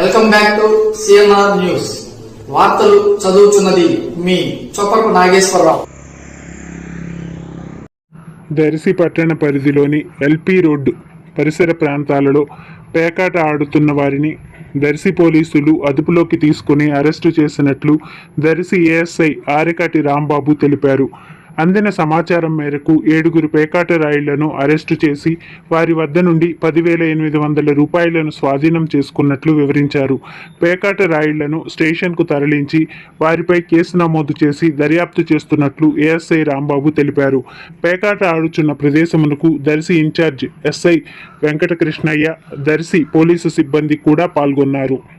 Welcome back to CNR news. వార్తలు చదువుతున్నది మీ చొప్పరపు నాగేశ్వరరావు. దర్శి పట్టణ పరిధిలోని ఎల్పి రోడ్డు పరిసర ప్రాంతాలలో పేకాట ఆడుతున్న వారిని దర్శి పోలీసులు అదుపులోకి తీసుకుని అరెస్టు చేసినట్లు దర్శి ఏఎస్ఐ ఆరికాటి రాంబాబు తెలిపారు. అందిన సమాచారం మేరకు ఏడుగురు పేకాట రాయిళ్ళను అరెస్టు చేసి వారి వద్ద నుండి పదివేల ఎనిమిది వందల రూపాయలను స్వాధీనం చేసుకున్నట్లు వివరించారు. పేకాట రాయిళ్ళను స్టేషన్కు తరలించి వారిపై కేసు నమోదు చేసి దర్యాప్తు చేస్తున్నట్లు ఏఎస్ఐ రాంబాబు తెలిపారు. పేకాట ఆడుచున్న ప్రదేశమునకు Darsi incharge SI Venkatakrishnaiah Darsi police సిబ్బంది కూడా పాల్గొన్నారు.